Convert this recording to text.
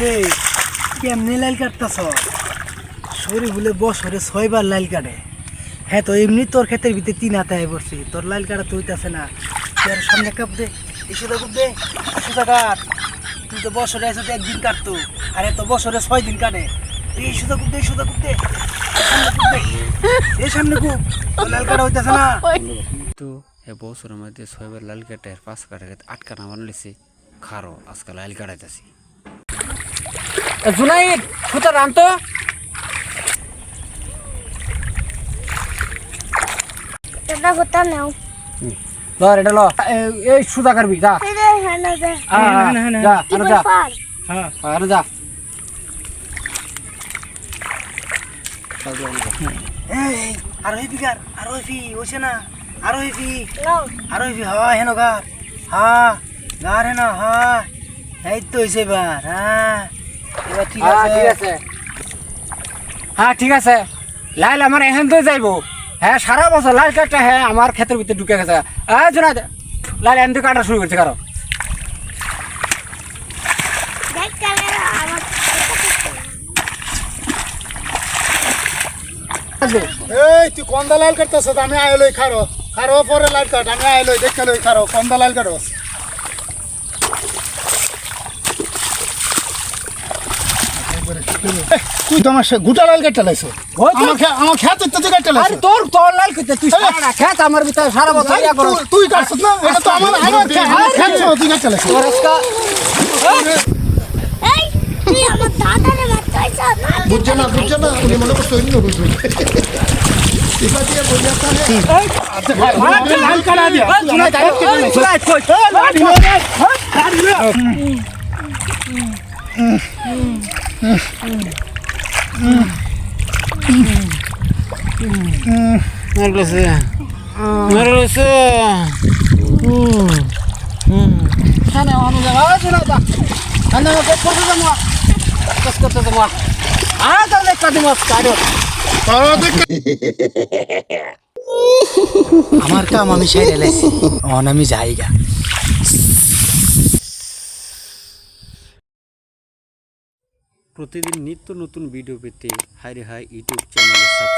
রে কেমনে লাইল কাটতাছ? শরীর বলে বছরে ছয়বার লাইল কাটে। হ্যাঁ তো এমনি তোর ক্ষেতের ভিতরে তিন হাতে আয় পড়ছি তোর লাইল কাটা তো হইতাছে না। তুই আর সামনে কাপ দে কুপ দে কাট। তুই তো বছরে এসে একদিন কাটতো আর এত বছরে ছয় দিন কাটে। এই সুদা কুপ দে সুদা কুপ দে সামনে এই সামনে কুপ তোর লাইল কাটা হইতাছে না। তো বছরের মধ্যে ছয়বার লাল কাটে আর পাঁচ কাটে আটকা না বানাইছে খারো আজকাল লাল কাটাইতেছি জুনাইদ সুতা রান তো এটা হতা নাও ধর এটা ল এ- এই সুতা করবি যা এটা হানা দে আ, আ, না, না, না। যা কি আরে যা পার হ্যাঁ আরে যা এই আর হই বিকার আর হই ফি ওছে না আর হই ফি নাও আর হা হেন গার। হা গার হেন হা। এই তো হইছে এবার হ্যাঁ এবার ঠিক আছে। ঠিক হ্যাঁ ঠিক আছে। লাইল আমার এখান তো যাইবো। হ্যাঁ সারা বছর লাল কাটটা হ্যাঁ আমার ক্ষেতের ভিতরে ঢুকে গেছে। হ্যাঁ লাইল এখান থেকে কাটা শুরু করছে কারও। দেখ ক্যামেরা আমার এই তুই কন্দা লাল কাটতেছ? আমি আইলই খারো। খারো পরে লাল কাট আমি আইলই দেখতে লই খারো কন্দা লাল কাটো তুই তো আমার গোটা লাল কাটতে লাইছো। ওই আমার খেত তো তুই আরে লাইছো। তোর তোর লাল করতে তুই সারা খেত আমার ভিতরে সারা বছর ইয়া করো। তুই- কাটছিস না? এটা তো আমার আমার খে- আমার খেত তুই কাটতে লাইছো। তোর আজকা এই তুই আমার দাদারে বাচ্চাইছ না? বুঝছে না বুঝছে না উনি মনে করছে অন্য বুঝবে এটা দিয়ে বোঝা তাহলে লাল কাটা দিয়া মেরলেছে মেরলেছে আমার কাম আমি সেই রেলে অন আমি যাইগা প্রতিদিন নিত্য নতুন ভিডিও পেতে হাই রে হাই ইউটিউব চ্যানেল সাবস্ক্রাইব